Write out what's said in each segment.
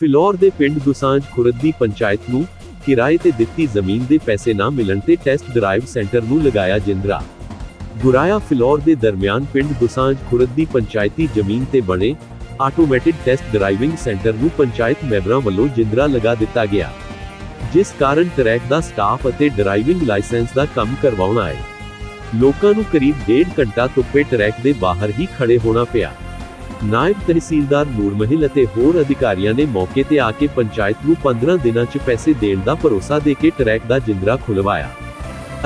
ਫਿਲੌਰ ਦੇ ਪਿੰਡ ਦੁਸਾਂਝ ਖੁਰਦ ਦੀ ਪੰਚਾਇਤ ਨੂੰ ਕਿਰਾਏ ਤੇ ਦਿੱਤੀ ਜ਼ਮੀਨ ਦੇ ਪੈਸੇ ਨਾ ਮਿਲਣ ਤੇ ਟੈਸਟ ਡਰਾਈਵ ਸੈਂਟਰ ਨੂੰ ਲਗਾਇਆ ਜਿੰਦਰਾ। ਗੁਰਾਇਆ ਫਿਲੌਰ ਦੇ ਦਰਮਿਆਨ ਪਿੰਡ ਦੁਸਾਂਝ ਖੁਰਦ ਦੀ ਪੰਚਾਇਤੀ ਜ਼ਮੀਨ ਤੇ ਬਣੇ ਆਟੋਮੈਟਿਕ ਟੈਸਟ ਡਰਾਈਵਿੰਗ ਸੈਂਟਰ ਨੂੰ ਪੰਚਾਇਤ ਮੈਂਬਰਾਂ ਵੱਲੋਂ ਜਿੰਦਰਾ ਲਗਾ ਦਿੱਤਾ ਗਿਆ। ਜਿਸ ਕਾਰਨ ਟਰੈਕ ਦਾ ਸਟਾਫ ਅਤੇ ਡਰਾਈਵਿੰਗ ਲਾਇਸੈਂਸ ਦਾ ਕੰਮ ਕਰਵਾਉਣਾ ਹੈ ਲੋਕਾਂ ਨੂੰ ਕਰੀਬ ਡੇਢ ਘੰਟਾ ਧੁੱਪੇ ਟਰੈਕ ਦੇ ਬਾਹਰ ਹੀ ਖੜੇ ਹੋਣਾ ਪਿਆ। ਨਾਇਬ ਤਹਿਸੀਲਦਾਰ ਨੂਰਮਹਿਲ ਅਤੇ ਹੋਰ ਅਧਿਕਾਰੀਆਂ ਨੇ ਮੌਕੇ ਤੇ ਆ ਕੇ ਪੰਚਾਇਤ ਨੂੰ 15 ਦਿਨਾਂ 'ਚ ਪੈਸੇ ਦੇਣ ਦਾ ਭਰੋਸਾ ਦੇ ਕੇ ਟਰੈਕ ਦਾ ਜਿੰਦਰਾ ਖੁਲਵਾਇਆ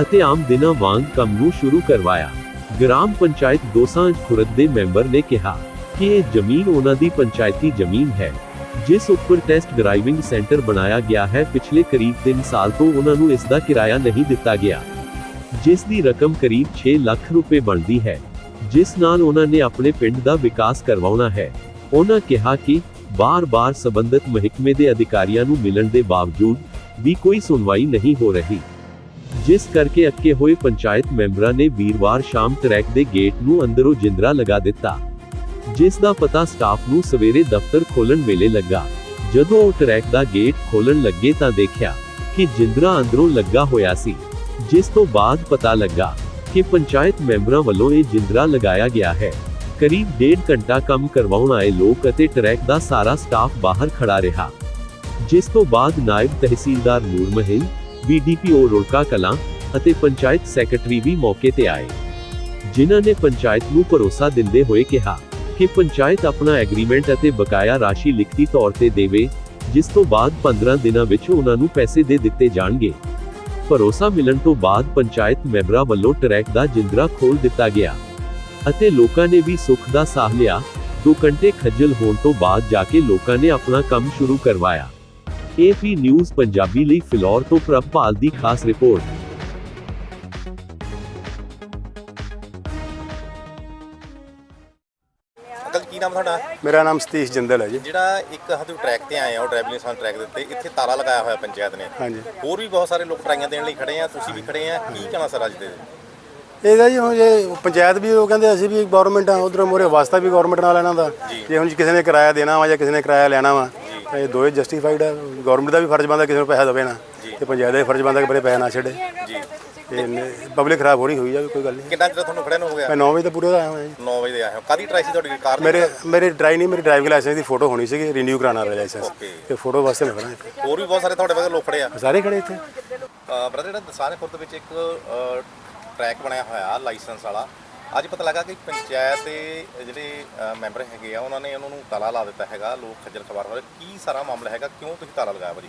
ਅਤੇ ਆਮ ਦਿਨਾਂ ਵਾਂਗ ਕੰਮ ਨੂੰ ਸ਼ੁਰੂ ਕਰਵਾਇਆ। ਗ੍ਰਾਮ ਪੰਚਾਇਤ ਦੋਸਾਂਝ ਖੁਰਦ ਦੇ ਮੈਂਬਰ ਨੇ ਕਿਹਾ ਕਿ ਇਹ ਜ਼ਮੀਨ ਉਹਨਾਂ ਦੀ ਪੰਚਾਇਤੀ ਜ਼ਮੀਨ ਹੈ, ਜਿਸ ਉੱਪਰ ਟੈਸਟ ਡਰਾਈਵਿੰਗ ਸੈਂਟਰ ਬਣਾਇਆ ਗਿਆ ਹੈ। ਪਿਛਲੇ ਕਰੀਬ 3 ਸਾਲ ਤੋਂ ਉਹਨਾਂ ਨੂੰ ਇਸ ਦਾ ਕਿਰਾਇਆ ਨਹੀਂ ਦਿੱਤਾ ਗਿਆ, ਜਿਸ ਦੀ ਰਕਮ ਕਰੀਬ 6 ਲੱਖ ਰੁਪਏ ਬਣਦੀ ਹੈ। ਜਿਸ ਨਾਲ ਉਹਨਾਂ ਨੇ ਆਪਣੇ ਪਿੰਡ ਦਾ ਵਿਕਾਸ ਕਰਵਾਉਣਾ ਹੈ। ਉਹਨਾਂ ਕਿਹਾ ਕਿ ਬਾਰ-ਬਾਰ ਸਬੰਧਤ ਮਹਿਕਮੇ ਦੇ ਅਧਿਕਾਰੀਆਂ ਨੂੰ ਮਿਲਣ ਦੇ ਬਾਵਜੂਦ ਵੀ ਕੋਈ ਸੁਣਵਾਈ ਨਹੀਂ ਹੋ ਰਹੀ। ਜਿਸ ਕਰਕੇ ਅੱਕੇ ਹੋਏ ਪੰਚਾਇਤ ਮੈਂਬਰਾਂ ਨੇ ਵੀਰਵਾਰ ਸ਼ਾਮ ਟਰੈਕ ਦੇ ਗੇਟ ਨੂੰ ਅੰਦਰੋਂ ਜਿੰਦਰਾ ਲਗਾ ਦਿੱਤਾ। ਜਿਸ ਦਾ ਪਤਾ ਸਟਾਫ ਨੂੰ ਸਵੇਰੇ ਦਫ਼ਤਰ ਖੋਲਣ ਵੇਲੇ ਲੱਗਾ। ਜਦੋਂ ਉਹ ਟਰੈਕ ਦਾ ਗੇਟ ਖੋਲਣ ਲੱਗੇ ਤਾਂ ਦੇਖਿਆ ਕਿ ਜਿੰਦਰਾ ਅੰਦਰੋਂ ਲੱਗਾ ਹੋਇਆ ਸੀ, ਜਿਸ ਤੋਂ ਬਾਅਦ ਪਤਾ ਲੱਗਾ ਕਿ ਪੰਚਾਇਤ ਮੈਂਬਰਾਂ ਵੱਲੋਂ ਇਹ ਜਿੰਦਰਾ ਲਗਾਇਆ ਗਿਆ ਹੈ। ਕਰੀਬ ਡੇਢ ਘੰਟਾ ਕੰਮ ਕਰਵਾਉਣ ਆਏ ਲੋਕ ਅਤੇ ਟਰੈਕ ਦਾ ਸਾਰਾ ਸਟਾਫ ਬਾਹਰ ਖੜਾ ਰਿਹਾ। ਜਿਸ ਤੋਂ ਬਾਅਦ ਨਾਇਬ ਤਹਿਸੀਲਦਾਰ ਨੂਰਮਹਿਲ ਬੀਡੀਪੀਓ ਰੁੜਕਾ ਕਲਾਂ ਅਤੇ ਪੰਚਾਇਤ ਸੈਕਟਰੀ ਵੀ ਮੌਕੇ ਤੇ ਆਏ। ਜਿਨ੍ਹਾਂ ਨੇ ਪੰਚਾਇਤ ਨੂੰ ਭਰੋਸਾ ਦਿੰਦੇ ਹੋਏ ਕਿਹਾ ਕਿ ਪੰਚਾਇਤ ਆਪਣਾ ਐਗਰੀਮੈਂਟ ਅਤੇ ਬਕਾਇਆ ਰਾਸ਼ੀ ਲਿਖਤੀ ਤੌਰ ਤੇ ਦੇਵੇ, ਜਿਸ ਤੋਂ ਬਾਅਦ 15 ਦਿਨਾਂ ਵਿੱਚ ਉਹਨਾਂ ਨੂੰ ਪੈਸੇ ਦੇ ਦਿੱਤੇ ਜਾਣਗੇ। ਭਰੋਸਾ ਮਿਲਣ ਤੋਂ ਬਾਅਦ ਪੰਚਾਇਤ ਮੈਂਬਰਾਂ ਵੱਲੋਂ ਟਰੈਕ ਦਾ ਜਿੰਦਰਾ ਖੋਲ ਦਿੱਤਾ ਗਿਆ ਅਤੇ ਲੋਕਾਂ ਨੇ ਵੀ ਸੁੱਖ ਦਾ ਸਾਹ ਲਿਆ। 2 ਘੰਟੇ ਖੱਜਲ ਹੋਣ ਤੋਂ ਬਾਅਦ ਜਾ ਕੇ ਲੋਕਾਂ ਨੇ ਆਪਣਾ ਕੰਮ ਸ਼ੁਰੂ ਕਰਵਾਇਆ। ਏਪੀ ਨਿਊਜ਼ ਪੰਜਾਬੀ ਲਈ ਫਿਲੌਰ ਤੋਂ ਪ੍ਰਭਪਾਲ ਦੀ ਖਾਸ ਰਿਪੋਰਟ। ਤੁਹਾਡਾ? ਮੇਰਾ ਨਾਮ ਸਤੀਸ਼ ਜਿੰਦਲ ਹੈ ਜੀ। ਜਿਹੜਾ ਇੱਕ ਹੱਥੋਂ ਟਰੈਕ ਤੇ ਆਏ ਉਹ ਡਰਾਈਵਿੰਗ ਲਾਇਸੈਂਸ ਟਰੈਕ ਦੇ ਉੱਤੇ ਇੱਥੇ ਤਾਲਾ ਲਗਾਇਆ ਹੋਇਆ ਪੰਚਾਇਤ ਨੇ। ਹਾਂਜੀ। ਹੋਰ ਵੀ ਬਹੁਤ ਸਾਰੇ ਲੋਕ ਟਰਾਈਆਂ ਦੇਣ ਲਈ ਖੜੇ ਆ ਤੁਸੀਂ ਵੀ ਖੜੇ ਆ ਕੀ ਕਹਿਣਾ ਸਰ ਅੱਜ ਦੇ? ਇਹਦਾ ਜੀ ਹੁਣ ਜੇ ਪੰਚਾਇਤ ਵੀ ਉਹ ਕਹਿੰਦੇ ਅਸੀਂ ਵੀ ਗਵਰਨਮੈਂਟ ਆ ਉਧਰ ਮੋਰੇ ਵਾਸਤਾ ਵੀ ਗਵਰਨਮੈਂਟ ਨਾਲ ਇਹਨਾਂ ਦਾ। ਜੇ। ਹੁਣ ਕਿਸੇ ਨੇ ਕਿਰਾਇਆ ਦੇਣਾ ਵਾ ਜਾਂ ਕਿਸੇ ਨੇ ਕਿਰਾਇਆ ਲੈਣਾ ਵਾ ਤਾਂ ਇਹ ਦੋਏ ਜਸਟੀਫਾਈਡ ਆ। ਗਵਰਨਮੈਂਟ ਦਾ ਵੀ ਫਰਜ਼ ਬਣਦਾ ਕਿਸੇ ਨੂੰ ਪੈਸਾ ਦੇਵੇ ਨਾ ਤੇ ਪੰਚਾਇਤ ਦਾ ਵੀ ਫਰਜ਼ ਬਣਦਾ ਕਿ ਬੜੇ ਪੈਸਾ ਨਾ ਛੱਡੇ। ਜੀ। ਤੇ ਪਬਲਿਕ ਖਰਾਬ ਹੋ ਰਹੀ ਹੋਈ ਜਾਵੇ ਕੋਈ ਗੱਲ ਨਹੀਂ। ਕਿੰਨਾ ਚਿਰ ਤੁਹਾਨੂੰ ਖੜੇ ਨੂੰ ਹੋ ਗਿਆ? ਮੈਂ 9 ਵਜੇ ਤੋਂ ਪੂਰੇ ਦਾ ਆਇਆ ਹਾਂ ਜੀ। 9 ਵਜੇ ਦੇ ਆਏ ਹੋ ਕਾਦੀ ਟਰਾਈ ਸੀ ਤੁਹਾਡੀ? ਕਾਰ ਦੀ? ਮੇਰੇ ਮੇਰੇ ਡਰਾਈ ਨਹੀਂ ਮੇਰੀ ਡਰਾਈਵਿੰਗ ਲਾਇਸੈਂਸ ਦੀ ਫੋਟੋ ਹੋਣੀ ਸੀਗੀ ਰੀਨਿਊ ਕਰਾਉਣਾ ਵਾਲਾ ਲਾਇਸੈਂਸ. ਤੇ ਫੋਟੋ ਵਾਸਤੇ ਮੈਂ ਖੜਾ ਇੱਥੇ। ਹੋਰ ਵੀ ਬਹੁਤ ਸਾਰੇ ਤੁਹਾਡੇ ਵਰਗੇ ਲੋਕ ਖੜੇ ਆ। ਸਾਰੇ ਖੜੇ ਇੱਥੇ। ਬ੍ਰਦਰ ਜਿਹੜਾ ਦਸਾਨੇ ਖੁਰਦ ਵਿੱਚ ਇੱਕ ਟਰੈਕ ਬਣਿਆ ਹੋਇਆ ਲਾਇਸੈਂਸ ਵਾਲਾ ਅੱਜ ਪਤਾ ਲੱਗਾ ਕਿ ਪੰਚਾਇਤ ਦੇ ਜਿਹੜੇ ਅ, ਮੈਂਬਰ ਹੈਗੇ ਆ ਉਹਨਾਂ ਨੇ ਉਹਨਾਂ ਨੂੰ ਤਾਲਾ ਲਾ ਦਿੱਤਾ ਹੈਗਾ ਲੋਕ ਖੱਜਲ ਖਵਾਰ ਹੋ ਰਹੇ ਕੀ ਸਾਰਾ ਮਾਮਲਾ ਹੈਗਾ? ਕਿਉਂ ਤੁਸੀਂ ਤਾਲਾ ਲਗਾਇਆ ਭਾਜੀ?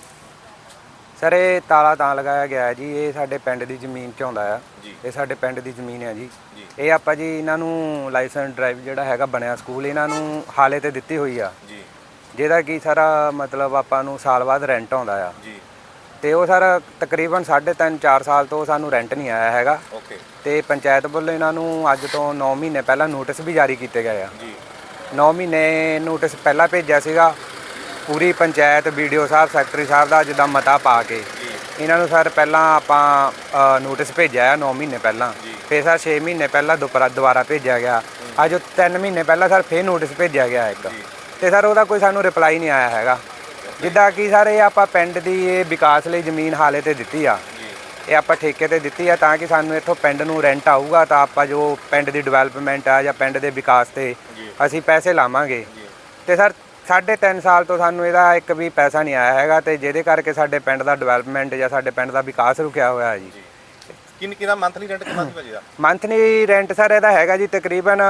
ਸਰ ਇਹ ਤਾਲਾ ਤਾਂ ਲਗਾਇਆ ਗਿਆ ਹੈ ਜੀ ਇਹ ਸਾਡੇ ਪਿੰਡ ਦੀ ਜ਼ਮੀਨ 'ਚ ਆਉਂਦਾ ਆ। ਜੀ। ਇਹ ਸਾਡੇ ਪਿੰਡ ਦੀ ਜ਼ਮੀਨ ਹੈ ਜੀ। ਜੀ। ਇਹ ਆਪਾਂ ਜੀ ਇਹਨਾਂ ਨੂੰ ਲਾਇਸੈਂਸ ਡਰਾਈਵ ਜਿਹੜਾ ਹੈਗਾ ਬਣਿਆ ਸਕੂਲ ਇਹਨਾਂ ਨੂੰ ਹਾਲੇ ਤੇ ਦਿੱਤੀ ਹੋਈ ਆ। ਜੀ। ਜਿਹਦਾ ਕੀ ਸਾਰਾ ਮਤਲਬ ਆਪਾਂ ਨੂੰ ਸਾਲ ਬਾਅਦ ਰੈਂਟ ਆਉਂਦਾ ਆ। ਜੀ। ਤੇ ਉਹ ਸਰ ਤਕਰੀਬਨ 3.5 4 ਸਾਲ ਤੋਂ ਸਾਨੂੰ ਰੈਂਟ ਨਹੀਂ ਆਇਆ ਹੈਗਾ। ਓਕੇ। ਤੇ ਪੰਚਾਇਤ ਵੱਲੋਂ ਇਹਨਾਂ ਨੂੰ ਅੱਜ ਤੋਂ 9 ਮਹੀਨੇ ਪਹਿਲਾਂ ਨੋਟਿਸ ਵੀ ਜਾਰੀ ਕੀਤੇ ਗਏ ਆ। ਜੀ। 9 ਮਹੀਨੇ ਨੋਟਿਸ ਪਹਿਲਾਂ ਭੇਜਿਆ ਸੀਗਾ। ਪੂਰੀ ਪੰਚਾਇਤ ਵੀਡੀਓ ਸਾਹਿਬ ਸੈਕਟਰੀ ਸਾਹਿਬ ਦਾ ਜਿੱਦਾਂ ਮਤਾ ਪਾ ਕੇ। ਇਹਨਾਂ ਨੂੰ ਸਰ ਪਹਿਲਾਂ ਆਪਾਂ ਨੋਟਿਸ ਭੇਜਿਆ ਹੈ 9 ਮਹੀਨੇ ਪਹਿਲਾਂ। ਫਿਰ ਸਰ 6 ਮਹੀਨੇ ਪਹਿਲਾਂ ਦੁਬਾਰਾ ਦੁਬਾਰਾ ਭੇਜਿਆ ਗਿਆ। ਅੱਜ ਉਹ 3 ਮਹੀਨੇ ਪਹਿਲਾਂ ਸਰ ਫੇਰ ਨੋਟਿਸ ਭੇਜਿਆ ਗਿਆ ਇੱਕ। ਤੇ ਸਰ ਉਹਦਾ ਕੋਈ ਸਾਨੂੰ ਰਿਪਲਾਈ ਨਹੀਂ ਆਇਆ ਹੈਗਾ। ਜਿੱਦਾਂ ਕਿ ਸਰ ਇਹ ਆਪਾਂ ਪਿੰਡ ਦੀ ਇਹ ਵਿਕਾਸ ਲਈ ਜ਼ਮੀਨ ਹਾਲੇ ਤੇ ਦਿੱਤੀ ਆ। ਇਹ ਆਪਾਂ ਠੇਕੇ ਤੇ ਦਿੱਤੀ ਆ ਤਾਂ ਕਿ ਸਾਨੂੰ ਇੱਥੋਂ ਪਿੰਡ ਨੂੰ ਰੈਂਟ ਆਊਗਾ ਤਾਂ ਆਪਾਂ ਜੋ ਪਿੰਡ ਦੀ ਡਿਵੈਲਪਮੈਂਟ ਆ ਜਾਂ ਪਿੰਡ ਦੇ ਵਿਕਾਸ ਤੇ ਅਸੀਂ ਪੈਸੇ ਲਾਵਾਂਗੇ। ਤੇ ਸਰ ਸਾਢੇ ਤਿੰਨ ਸਾਲ ਤੋਂ ਸਾਨੂੰ ਇਹਦਾ ਇੱਕ ਵੀ ਪੈਸਾ ਨਹੀਂ ਆਇਆ ਹੈਗਾ ਤੇ ਜਿਹਦੇ ਕਰਕੇ ਸਾਡੇ ਪਿੰਡ ਦਾ ਡਿਵੈਲਪਮੈਂਟ ਜਾਂ ਸਾਡੇ ਪਿੰਡ ਦਾ ਵਿਕਾਸ ਰੁਕਿਆ ਹੋਇਆ ਹੈ ਜੀ। ਕਿੰਨ ਕਿੰਨਾ ਮੰਥਲੀ ਰੈਂਟ ਕਿੰਨਾ ਸੀ ਭਾਜੀ ਦਾ ਮੰਥਲੀ ਰੈਂਟ ਸਰ ਇਹਦਾ ਹੈਗਾ ਜੀ ਤਕਰੀਬਨ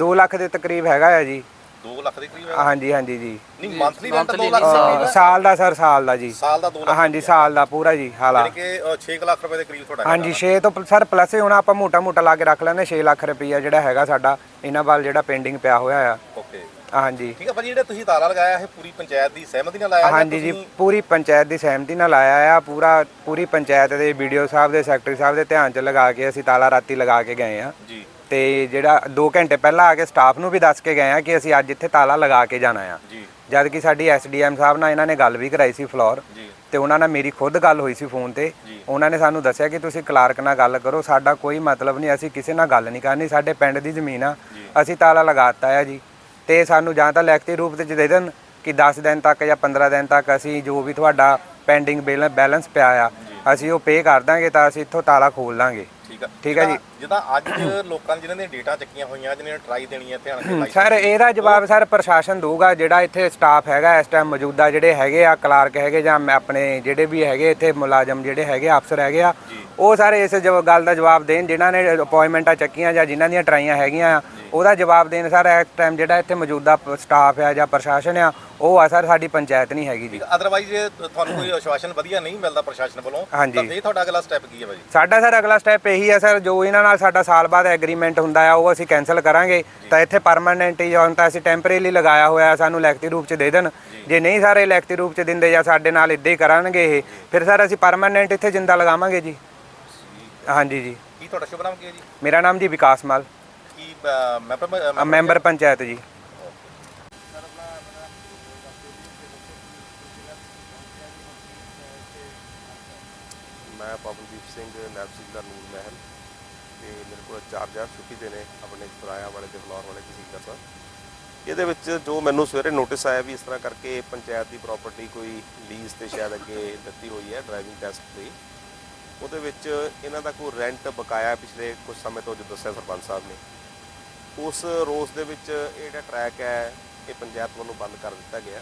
2 ਲੱਖ ਦੇ ਤਕਰੀਬ ਹੈਗਾ ਹੈ ਜੀ। 2 ਲੱਖ ਦੇ ਕਰੀਬ ਹੈ ਹਾਂਜੀ ਹਾਂਜੀ ਜੀ। ਨਹੀਂ ਮੰਥਲੀ ਰੈਂਟ 2 ਲੱਖ ਅਹ ਸਾਲ ਦਾ ਸਰ ਸਾਲ ਦਾ ਜੀ। ਸਾਲ ਦਾ 2 ਲੱਖ ਹਾਂਜੀ ਸਾਲ ਦਾ ਪੂਰਾ ਜੀ ਹਾਲਾ। ਯਾਨੀ ਕਿ 6 ਲੱਖ ਰੁਪਏ ਦੇ ਕਰੀਬ ਤੁਹਾਡਾ ਹਾਂਜੀ 6 ਤੋਂ ਪਲ- ਸਰ ਪਲੱਸ ਹੁਣ ਆਪਾਂ ਮੋਟਾ ਮੋਟਾ ਲਾ ਕੇ ਰੱਖ ਲੈਂਦੇ 6 ਲੱਖ ਰੁਪਈਆ ਜਿਹੜਾ ਹੈਗਾ ਸਾਡਾ ਇਹਨਾਂ ਵੱਲ ਜਿਹੜਾ ਪੈਂਡਿੰਗ ਪਿਆ ਹੋਇਆ ਆ। ਓਕੇ ਹਾਂਜੀ। ਠੀਕ ਹੈ ਭਾਜੀ ਜਿਹੜਾ ਤੁਸੀਂ ਤਾਲਾ ਲਗਾਇਆ ਇਹ ਪੂਰੀ ਪੰਚਾਇਤ ਦੀ ਸਹਿਮਤੀ ਨਾਲ ਲਾਇਆ ਜਾਂ ਹਾਂਜੀ ਜੀ ਤੁਸੀਂ- ਪੂਰੀ ਪੰਚਾਇਤ ਦੀ ਸਹਿਮਤੀ ਨਾਲ ਆਇਆ ਆ। ਪੂਰਾ ਪੂਰੀ ਪੰਚਾਇਤ ਦੇ ਵੀਡੀਓ ਸਾਹਿਬ ਦੇ ਸੈਕਟਰੀ ਸਾਹਿਬ ਦੇ ਧਿਆਨ 'ਚ ਲਗਾ ਕੇ ਅਸੀਂ ਤਾਲਾ ਰਾਤੀ ਲਗਾ ਕੇ ਗਏ ਆ। ਜੀ। ਤੇ ਜਿਹੜਾ 2 ਘੰਟੇ ਪਹਿਲਾਂ ਆ ਕੇ ਸਟਾਫ ਨੂੰ ਵੀ ਦੱਸ ਕੇ ਗਏ ਆ ਕਿ ਅਸੀਂ ਅੱਜ ਇੱਥੇ ਤਾਲਾ ਲਗਾ ਕੇ ਜਾਣਾ ਆ। ਜੀ। ਜਦ ਕਿ ਸਾਡੀ ਐਸਡੀਐਮ ਸਾਹਿਬ ਨਾਲ ਇਹਨਾਂ ਨੇ ਗੱਲ ਵੀ ਕਰਾਈ ਸੀ ਫਲੋਰ। ਜੀ। ਤੇ ਉਹਨਾਂ ਨਾਲ ਮੇਰੀ ਖੁਦ ਗੱਲ ਹੋਈ ਸੀ ਫੋਨ ਤੇ। ਜੀ। ਉਹਨਾਂ ਨੇ ਸਾਨੂੰ ਦੱਸਿਆ ਕਿ ਤੁਸੀਂ ਕਲਾਰਕ ਨਾਲ ਗੱਲ ਕਰੋ ਸਾਡਾ ਕੋਈ ਮਤਲਬ ਨਹੀਂ ਅਸੀਂ ਕਿਸੇ ਨਾਲ ਗੱਲ ਨਹੀਂ ਕਰਨੀ ਸਾਡੇ ਪਿੰਡ ਦੀ ਜ਼ਮੀਨ ਆ। ਅਸੀਂ ਤਾਲਾ ਲਗਾਤਾ ਆ ਜੀ। ਤੇ ਸਾਨੂੰ ਜਾਂ ਤਾਂ ਲਿਖਤੀ ਰੂਪ ਵਿੱਚ ਦੇ ਦੇਣ ਕਿ 10 ਦਿਨ ਤੱਕ ਜਾਂ 15 ਦਿਨ ਤੱਕ ਅਸੀਂ ਜੋ ਵੀ ਤੁਹਾਡਾ ਪੈਂਡਿੰਗ ਬੈਲੈਂਸ ਪਿਆ ਆ ਅਸੀਂ ਉਹ ਪੇ ਕਰ ਦਾਂਗੇ ਤਾਂ ਅਸੀਂ ਇੱਥੋਂ ਤਾਲਾ ਖੋਲ ਲਾਂਗੇ। ਠੀਕ ਆ। ਠੀਕ ਆ ਜੀ। ਜਿੱਦਾਂ ਅੱਜ ਲੋਕਾਂ ਨੇ ਜਿਨ੍ਹਾਂ ਦੀਆਂ ਡੇਟਾ ਚੱਕੀਆਂ ਹੋਈਆਂ ਜਿਹਨਾਂ ਨੇ ਟਰਾਈ ਦੇਣੀ ਹੈ ਧਿਆਨ ਸਰ ਇਹਦਾ ਜਵਾਬ ਸਰ ਪ੍ਰਸ਼ਾਸਨ ਦਊਗਾ ਜਿਹੜਾ ਇੱਥੇ ਸਟਾਫ ਹੈਗਾ ਇਸ ਟਾਈਮ ਮੌਜੂਦਾ ਜਿਹੜੇ ਹੈਗੇ ਆ ਕਲਾਰਕ ਹੈਗੇ ਜਾਂ ਆਪਣੇ ਜਿਹੜੇ ਵੀ ਹੈਗੇ ਇੱਥੇ ਮੁਲਾਜ਼ਮ ਜਿਹੜੇ ਹੈਗੇ ਅਫਸਰ ਹੈਗੇ ਆ ਉਹ ਸਾਰੇ ਇਸ ਗੱਲ ਦਾ ਜਵਾਬ ਦੇਣ ਜਿਨ੍ਹਾਂ ਨੇ ਅਪਾਇੰਟਮੈਂਟਾਂ ਚੱਕੀਆਂ ਜਾਂ ਜਿਨ੍ਹਾਂ ਦੀਆਂ ਟਰਾਈਆਂ ਹੈਗੀਆਂ ਆ ਉਹਦਾ ਜਵਾਬ ਦੇਣ ਸਰ ਇਸ ਟਾਈਮ ਜਿਹੜਾ ਇੱਥੇ ਮੌਜੂਦਾ ਸਟਾਫ ਆ ਜਾਂ ਪ੍ਰਸ਼ਾਸਨ ਆ ਉਹ ਆ ਸਰ ਸਾਡੀ ਪੰਚਾਇਤ ਨਹੀਂ ਹੈਗੀ ਜੀ। ਅਦਰਵਾਈਜ਼ ਜੇ ਤੁਹਾਨੂੰ ਕੋਈ ਆਸ਼ਵਾਸਨ ਵਧੀਆ ਨਹੀਂ ਮਿਲਦਾ ਪ੍ਰਸ਼ਾਸਨ ਵੱਲੋਂ। ਤਾਂ ਫਿਰ ਤੁਹਾਡਾ ਅਗਲਾ ਸਟੈਪ ਕੀ ਹੈ ਭਾਜੀ? ਸਾਡਾ ਸਰ ਅਗਲਾ ਸਟੈਪ ਇਹੀ ਹੈ ਸਰ ਜੋ ਇਹਨਾਂ ਨਾਲ ਸਾਡਾ ਸਾਲ ਬਾਅਦ ਐਗਰੀਮੈਂਟ ਹੁੰਦਾ ਆ ਉਹ ਅਸੀਂ ਕੈਨਸਲ ਕਰਾਂਗੇ। ਤਾਂ ਇੱਥੇ ਪਰਮਾਨੈਂਟ ਹੀ ਹੁਣ ਤਾਂ ਅਸੀਂ ਟੈਂਪਰੇਰੀ ਲਗਾਇਆ ਹੋਇਆ ਸਾਨੂੰ ਲਿਖਤੀ ਰੂਪ ਚ ਦੇ ਦੇਣ। ਜੇ। ਨਹੀਂ ਸਾਰੇ ਲਿਖਤੀ ਰੂਪ ਚ ਦਿੰਦੇ ਜਾਂ ਸਾਡੇ ਨਾਲ ਇਦਾਂ ਹੀ ਕਰਨਗੇ ਇਹ ਫਿਰ ਸਰ ਅਸੀਂ ਪਰਮਾਨੈਂਟ ਇੱਥੇ ਜਿੰਦਾ ਲਗਾਵਾਂਗੇ ਜੀ। ਹਾਂਜੀ ਜੀ। ਕੀ ਤੁਹਾਡਾ ਸ਼ੁਭ ਨਾਮ ਕੀ ਹੈ ਜੀ? ਮੇਰਾ ਨਾਮ ਜੀ ਵਿਕਾਸ ਮਾਲ। ਮੈਂਬਰ ਮੈਂਬਰ ਪੰਚਾਇਤ ਜੀ। ਮੈਂ ਪਵਨਦੀਪ ਸਿੰਘ ਨਾਇਬ ਤਹਿਸੀਲਦਾਰ ਨੂਰ ਮਹਿਲ। ਤੇ ਮੇਰੇ ਕੋਲ ਚਾਰਜ ਆ ਛੁੱਟੀ ਦੇ ਨੇ ਆਪਣੇ ਸਰਾਇਆ ਵਾਲੇ ਤੇ ਫਲੋਰ ਵਾਲੇ ਤਹਿਸੀਲਦਾਰ ਸਾਹਿਬ। ਇਹਦੇ ਵਿੱਚ ਜੋ ਮੈਨੂੰ ਸਵੇਰੇ ਨੋਟਿਸ ਆਇਆ ਵੀ ਇਸ ਤਰ੍ਹਾਂ ਕਰਕੇ ਪੰਚਾਇਤ ਦੀ ਪ੍ਰਾਪਰਟੀ ਕੋਈ ਲੀਜ਼ ਤੇ ਸ਼ਾਇਦ ਅੱਗੇ ਦਿੱਤੀ ਹੋਈ ਹੈ ਡਰਾਈਵਿੰਗ ਟੈਸਟ ਲਈ ਉਹਦੇ ਵਿੱਚ ਇਹਨਾਂ ਦਾ ਕੋਈ ਰੈਂਟ ਬਕਾਇਆ ਪਿਛਲੇ ਕੁਝ ਸਮੇਂ ਤੋਂ ਜੋ ਦੱਸਿਆ ਸਰਪੰਚ ਸਾਹਿਬ ਨੇ। ਉਸ ਰੋਸ ਦੇ ਵਿੱਚ ਇਹ ਜਿਹੜਾ ਟਰੈਕ ਹੈ, ਇਹ ਪੰਚਾਇਤ ਵੱਲੋਂ ਬੰਦ ਕਰ ਦਿੱਤਾ ਗਿਆ।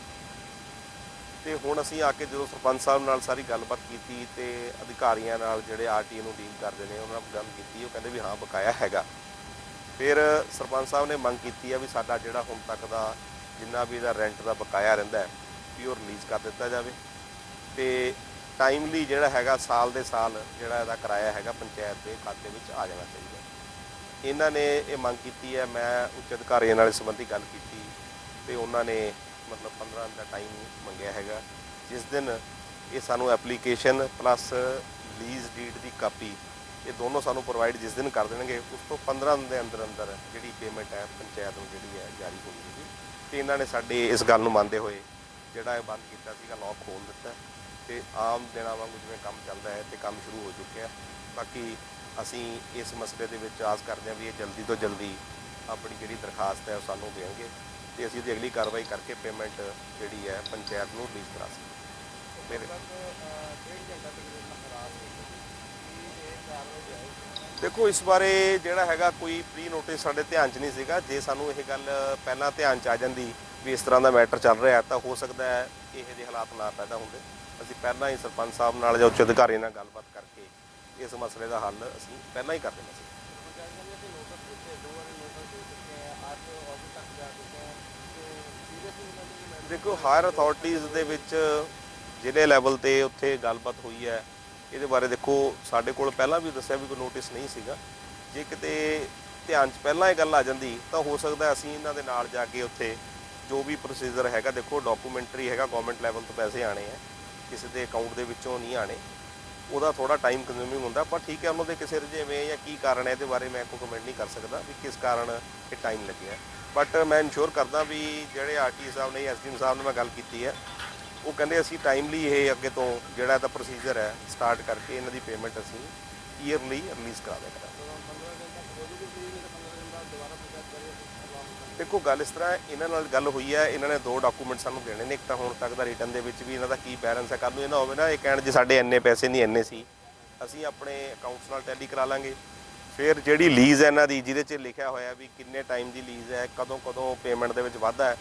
ਤੇ ਹੁਣ ਅਸੀਂ ਆ ਕੇ ਜਦੋਂ ਸਰਪੰਚ ਸਾਹਿਬ ਨਾਲ ਸਾਰੀ ਗੱਲਬਾਤ ਕੀਤੀ ਤੇ ਅਧਿਕਾਰੀਆਂ ਨਾਲ ਜਿਹੜੇ ਆਰਟੀ ਨੂੰ ਡੀਲ ਕਰਦੇ ਨੇ, ਉਹਨਾਂ ਨਾਲ ਗੱਲ ਕੀਤੀ, ਉਹ ਕਹਿੰਦੇ ਵੀ ਹਾਂ, ਬਕਾਇਆ ਹੈਗਾ। ਫਿਰ ਸਰਪੰਚ ਸਾਹਿਬ ਨੇ ਮੰਗ ਕੀਤੀ ਆ ਵੀ ਸਾਡਾ ਜਿਹੜਾ ਹੁਣ ਤੱਕ ਦਾ ਜਿੰਨਾ ਵੀ ਇਹਦਾ ਰੈਂਟ ਦਾ ਬਕਾਇਆ ਰਹਿੰਦਾ ਹੈ, ਵੀ ਉਹ ਰਿਲੀਜ਼ ਕਰ ਦਿੱਤਾ ਜਾਵੇ। ਤੇ ਟਾਈਮਲੀ ਜਿਹੜਾ ਹੈਗਾ, ਸਾਲ ਦੇ ਸਾਲ ਜਿਹੜਾ ਇਹਦਾ ਕਿਰਾਇਆ ਹੈਗਾ ਪੰਚਾਇਤ ਦੇ ਖਾਤੇ ਵਿੱਚ ਆ ਜਾਣਾ ਚਾਹੀਦਾ। ਇਹਨਾਂ ਨੇ ਇਹ ਮੰਗ ਕੀਤੀ ਹੈ, ਮੈਂ ਉੱਚ ਅਧਿਕਾਰੀਆਂ ਨਾਲ ਇਸ ਸੰਬੰਧੀ ਗੱਲ ਕੀਤੀ ਤੇ ਉਹਨਾਂ ਨੇ ਮਤਲਬ 15 ਦਿਨ ਦਾ ਟਾਈਮ ਮੰਗਿਆ ਹੈਗਾ, ਜਿਸ ਦਿਨ ਇਹ ਸਾਨੂੰ ਐਪਲੀਕੇਸ਼ਨ ਪਲੱਸ ਲੀਜ਼ ਡੀਡ ਦੀ ਕਾਪੀ, ਇਹ ਦੋਨੋਂ ਸਾਨੂੰ ਪ੍ਰੋਵਾਈਡ ਜਿਸ ਦਿਨ ਕਰ ਦੇਣਗੇ, ਉਸ ਤੋਂ 15 ਦਿਨ ਦੇ ਅੰਦਰ ਅੰਦਰ ਜਿਹੜੀ ਪੇਮੈਂਟ ਹੈ, ਪੰਚਾਇਤ ਨੂੰ ਜਿਹੜੀ ਹੈ ਜਾਰੀ ਹੋ ਜਾਊਗੀ। ਤੇ ਇਹਨਾਂ ਨੇ ਸਾਡੇ ਇਸ ਗੱਲ ਨੂੰ ਮੰਨਦੇ ਹੋਏ ਜਿਹੜਾ ਇਹ ਬੰਦ ਕੀਤਾ ਸੀਗਾ ਲੋਕ ਖੋਲ ਦਿੱਤਾ। ਤੇ ਆਮ ਦਿਨਾਂ ਵਾਂਗੂ ਜਿਵੇਂ ਕੰਮ ਚੱਲਦਾ ਹੈ ਤੇ ਕੰਮ ਸ਼ੁਰੂ ਹੋ ਚੁੱਕਿਆ। ਬਾਕੀ ਅਸੀਂ ਇਸ ਮਸਲੇ ਦੇ ਵਿੱਚ ਆਸ ਕਰਦੇ ਹਾਂ ਵੀ ਇਹ ਜਲਦੀ ਤੋਂ ਜਲਦੀ ਆਪਣੀ ਜਿਹੜੀ ਦਰਖਾਸਤ ਹੈ ਉਹ ਸਾਨੂੰ ਦੇਣਗੇ ਤੇ ਅਸੀਂ ਉਹਦੀ ਅਗਲੀ ਕਾਰਵਾਈ ਕਰਕੇ ਪੇਮੈਂਟ ਜਿਹੜੀ ਹੈ ਪੰਚਾਇਤ ਨੂੰ ਰਿਲੀਜ਼ ਕਰਾ ਸਕਦੇ ਮੇਰੇ ਦੇਖੋ, ਇਸ ਬਾਰੇ ਜਿਹੜਾ ਹੈਗਾ ਕੋਈ ਪ੍ਰੀ ਨੋਟਿਸ ਸਾਡੇ ਧਿਆਨ 'ਚ ਨਹੀਂ ਸੀਗਾ। ਜੇ ਸਾਨੂੰ ਇਹ ਗੱਲ ਪਹਿਲਾਂ ਧਿਆਨ 'ਚ ਆ ਜਾਂਦੀ ਵੀ ਇਸ ਤਰ੍ਹਾਂ ਦਾ ਮੈਟਰ ਚੱਲ ਰਿਹਾ ਤਾਂ ਹੋ ਸਕਦਾ ਹੈ ਇਹੋ ਜਿਹੇ ਹਾਲਾਤ ਨਾ ਪੈਦਾ ਹੁੰਦੇ। ਅਸੀਂ ਪਹਿਲਾਂ ਹੀ ਸਰਪੰਚ ਸਾਹਿਬ ਨਾਲ ਜਾਂ ਉੱਚ ਅਧਿਕਾਰੀ ਨਾਲ ਗੱਲਬਾਤ ਕਰਕੇ ਇਸ ਮਸਲੇ ਦਾ ਹੱਲ ਅਸੀਂ ਪਹਿਲਾਂ ਹੀ ਕਰ ਦੇਣਾ ਸੀ। ਦੇਖੋ ਹਾਇਰ ਅਥਾਰਟੀਆਂ ਦੇ ਵਿੱਚ ਜ਼ਿਲ੍ਹੇ ਲੈਵਲ ਤੇ ਉੱਥੇ ਗੱਲਬਾਤ ਹੋਈ ਹੈ। ਇਹਦੇ ਬਾਰੇ ਦੇਖੋ, ਸਾਡੇ ਕੋਲ ਪਹਿਲਾਂ ਵੀ ਦੱਸਿਆ ਵੀ ਕੋਈ ਨੋਟਿਸ ਨਹੀਂ ਸੀਗਾ। ਜੇ ਕਿਤੇ ਧਿਆਨ 'ਚ ਪਹਿਲਾਂ ਇਹ ਗੱਲ ਆ ਜਾਂਦੀ, ਤਾਂ ਹੋ ਸਕਦਾ ਅਸੀਂ ਇਹਨਾਂ ਦੇ ਨਾਲ ਜਾ ਕੇ ਉੱਥੇ ਜੋ ਵੀ ਪ੍ਰੋਸੀਜਰ ਹੈਗਾ, ਦੇਖੋ ਡਾਕੂਮੈਂਟਰੀ ਹੈਗਾ ਗਵਰਨਮੈਂਟ ਲੈਵਲ ਤੋਂ ਪੈਸੇ ਆਣੇ ਆ। ਕਿਸੇ ਦੇ ਅਕਾਊਂਟ ਦੇ ਵਿੱਚੋਂ ਨਹੀਂ ਆਣੇ ਉਹਦਾ ਥੋੜਾ ਟਾਈਮ ਕੰਜ਼ਿਊਮਿੰਗ ਹੁੰਦਾ, ਪਰ ਠੀਕ ਹੈ ਉਹਨਾਂ ਦੇ ਕਿਸੇ ਰਜੇਵੇਂ ਜਾਂ ਕੀ ਕਾਰਨ ਹੈ, ਇਹਦੇ ਬਾਰੇ ਮੈਂ ਕੋਈ ਕਮੈਂਟ ਨਹੀਂ ਕਰ ਸਕਦਾ ਵੀ ਕਿਸ ਕਾਰਨ ਇਹ ਟਾਈਮ ਲੱਗਿਆ ਬਟ ਮੈਂ ਇਨਸ਼ੋਰ ਕਰਦਾ ਵੀ ਜਿਹੜੇ ਆਰਟੀ ਸਾਹਿਬ ਨੇ ਐਸਡੀਐਮ ਸਾਹਿਬ ਨਾਲ ਮੈਂ ਗੱਲ ਕੀਤੀ ਹੈ, ਉਹ ਕਹਿੰਦੇ ਅਸੀਂ ਟਾਈਮਲੀ ਇਹ ਅੱਗੇ ਤੋਂ ਜਿਹੜਾ ਇਹਦਾ ਪ੍ਰੋਸੀਜਰ ਹੈ ਸਟਾਰਟ ਕਰਕੇ ਇਹਨਾਂ ਦੀ ਪੇਮੈਂਟ ਅਸੀਂ ਈਅਰਲੀ ਰਿਲੀਜ਼ ਕਰਾ ਦਿਆ ਦੇਖੋ ਗੱਲ ਇਸ ਤਰ੍ਹਾਂ ਹੈ, ਇਹਨਾਂ ਨਾਲ ਗੱਲ ਹੋਈ ਹੈ ਇਹਨਾਂ ਨੇ ਦੋ ਡਾਕੂਮੈਂਟ ਸਾਨੂੰ ਦੇਣੇ ਨੇ ਇੱਕ ਤਾਂ ਹੁਣ ਤੱਕ ਦਾ ਰਿਟਰਨ ਦੇ ਵਿੱਚ ਵੀ ਇਹਨਾਂ ਦਾ ਕੀ ਬੈਲੈਂਸ ਹੈ ਕੱਲ੍ਹ ਨੂੰ ਇਹ ਨਾ ਹੋਵੇ ਨਾ ਇਹ ਕਹਿਣ ਜੇ ਸਾਡੇ ਇੰਨੇ ਪੈਸੇ ਨਹੀਂ ਇੰਨੇ ਸੀ ਅਸੀਂ ਆਪਣੇ ਅਕਾਊਂਟਸ ਨਾਲ ਟੈਲੀ ਕਰਾ ਲਾਂਗੇ। ਫਿਰ ਜਿਹੜੀ ਲੀਜ਼ ਹੈ ਇਹਨਾਂ ਦੀ ਜਿਹਦੇ 'ਚ ਲਿਖਿਆ ਹੋਇਆ ਵੀ ਕਿੰਨੇ ਟਾਈਮ ਦੀ ਲੀਜ਼ ਹੈ ਕਦੋਂ ਕਦੋਂ ਪੇਮੈਂਟ ਦੇ ਵਿੱਚ ਵਾਧਾ ਹੈ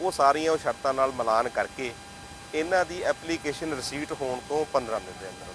ਉਹ ਸਾਰੀਆਂ ਉਹ ਸ਼ਰਤਾਂ ਨਾਲ ਮਿਲਾਨ ਕਰਕੇ ਇਹਨਾਂ ਦੀ ਐਪਲੀਕੇਸ਼ਨ ਰਿਸੀਟ ਹੋਣ ਤੋਂ 15 ਦਿਨ ਦੇ ਅੰਦਰ